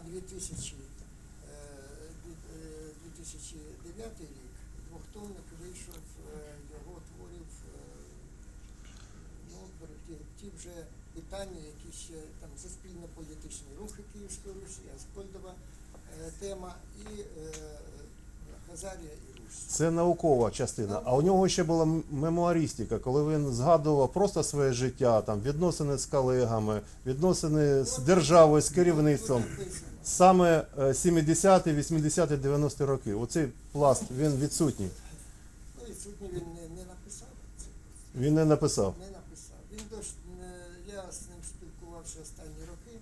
а 2000, е, е, 2009 рік двохтомник вийшов е, його творів ну, ті, вже питання, які ще там суспільно-політичні рухи Київської Русі, Аскольдова тема і Хазарія і Русь. Це наукова частина. А у нього ще була м- мемуарістика, коли він згадував просто своє життя, там відносини з колегами, відносини з державою, з керівництвом. Саме е, 70-ті, 80-ті, 90-ті роки. Оцей пласт він відсутній. Ну сьогодні він не, не написав. Він не написав. Не написав. Він дощ, я з ним спілкувався останні роки,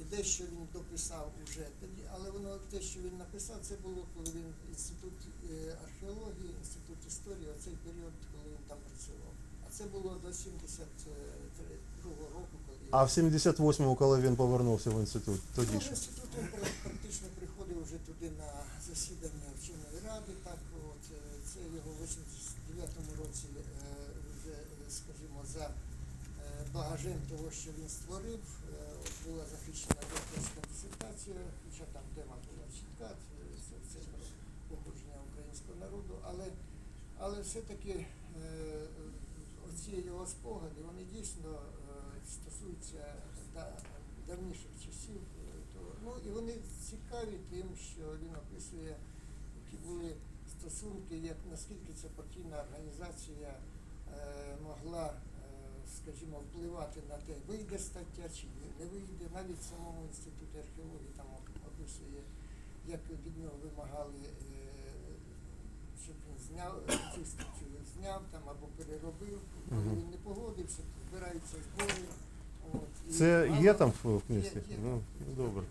і дещо він дописав уже тоді, але воно те, що він написав, це було, коли він інститут е, археології, інститут історії, оцей період, коли він там працював. А це було до 72-го року, коли А в 78-му, коли він повернувся в інститут, тоді Ну, пра- практично приходив вже туди на засідання вченої ради. Так, от е, це його в 89-му році е, вже, е, скажімо, за багажем того, що він створив, була захищена докторська дисертація, хоча там тема була чітка, це, це, про побудження українського народу, але, але все-таки оці його спогади, вони дійсно е, стосуються да- давніших часів. е, То, ну і вони цікаві тим, що він описує, які були стосунки, як наскільки ця партійна організація е, могла, е, скажімо, впливати на те, вийде стаття чи не вийде. Навіть в самому інституті археології там описує, як від нього вимагали, е, щоб він зняв чистицю зняв там або переробив, коли Мгм. він не погодився, збирається збори. От, Це мало- є там в книжці? Є. Ну, добре.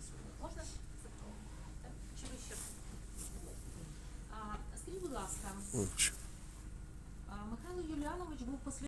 Можна? Чи ви Скажіть, будь ласка, Михайло Юліанович був послідовним